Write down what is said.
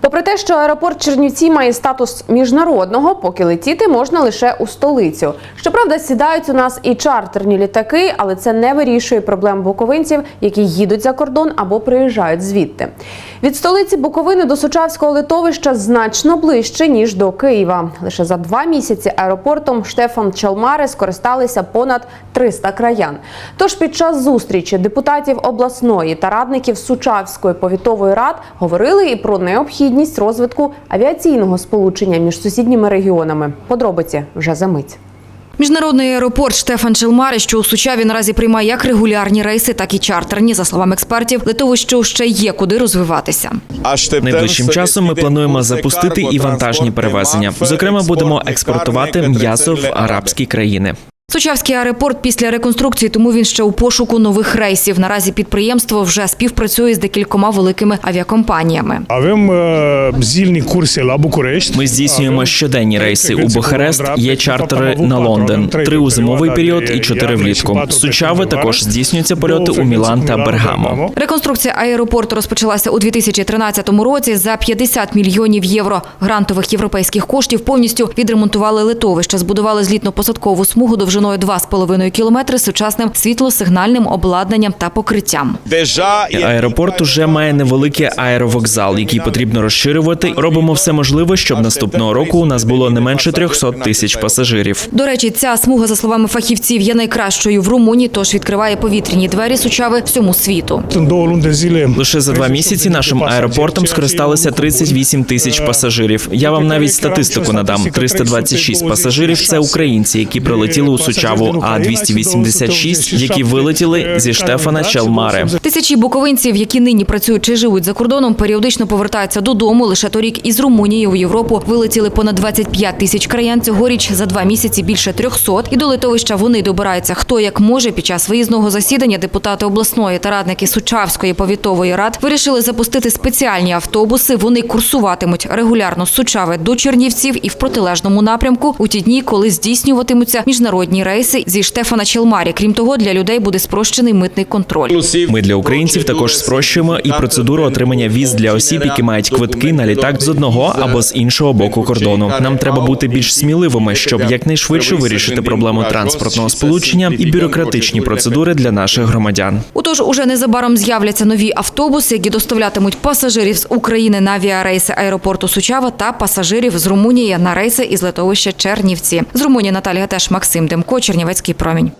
Попри те, що аеропорт Чернівці має статус міжнародного, поки летіти можна лише у столицю. Щоправда, сідають у нас і чартерні літаки, але це не вирішує проблем буковинців, які їдуть за кордон або приїжджають звідти. Від столиці Буковини до Сучавського литовища значно ближче ніж до Києва. Лише за два місяці аеропортом Штефан Чалмари скористалися понад 300 краян. Тож під час зустрічі депутатів обласної та радників Сучавської повітової рад говорили і про необхідність розвитку авіаційного сполучення між сусідніми регіонами. Подробиці вже за мить. Міжнародний аеропорт Штефан Челмари, що у Сучаві наразі приймає як регулярні рейси, так і чартерні. За словами експертів, литовищу ще є куди розвиватися. Найближчим часом ми плануємо запустити і вантажні перевезення. Зокрема, будемо експортувати м'ясо в арабські країни. Сучавський аеропорт після реконструкції, тому він ще у пошуку нових рейсів. Наразі підприємство вже співпрацює з декількома великими авіакомпаніями. București. Ми здійснюємо щоденні рейси у Бухарест. Є чартери на Лондон, три у зимовий період і чотири влітку. Сучави також здійснюються польоти у Мілан та Бергамо. Реконструкція аеропорту розпочалася у 2013 році за 50 мільйонів євро грантових європейських коштів. Повністю відремонтували литовище, збудували злітно-посадкову смугу довжиною 2,5 кілометри сучасним світлосигнальним обладнанням та покриттям. Аеропорт уже має невеликий аеровокзал, який потрібно розширювати. Робимо все можливе, щоб наступного року у нас було не менше 300 тисяч пасажирів. До речі, ця смуга, за словами фахівців, є найкращою в Румунії, тож відкриває повітряні двері Сучави всьому світу. Лише за два місяці нашим аеропортом скористалися 38 тисяч пасажирів. Я вам навіть статистику надам: 326 пасажирів це українці, які прилетіли у Сучаву, а 286, які вилетіли зі Штефана Чалмари. Тисячі буковинців, які нині працюють чи живуть за кордоном, періодично повертаються додому. Лише торік із Румунії у Європу вилетіли понад 25 тисяч краян. Цьогоріч за два місяці більше 300. І до литовища вони добираються хто як може. Під час виїзного засідання депутати обласної та радники Сучавської повітової рад вирішили запустити спеціальні автобуси. Вони курсуватимуть регулярно з Сучави до Чернівців і в протилежному напрямку у ті дні, коли здійснюватимуться міжнародні рейси зі Штефана Челмарі. Крім того, для людей буде спрощений митний контроль. Ми для українців також спрощуємо і процедуру отримання віз для осіб, які мають квитки на літак з одного або з іншого боку кордону. Нам треба бути більш сміливими, щоб якнайшвидше вирішити проблему транспортного сполучення і бюрократичні процедури для наших громадян. Отож, уже незабаром з'являться нові автобуси, які доставлятимуть пасажирів з України на авіарейси аеропорту Сучава та пасажирів з Румунії на рейси із литовища Чернівці. З Румунії Наталія теж Максим Демко, Чернівецький промінь.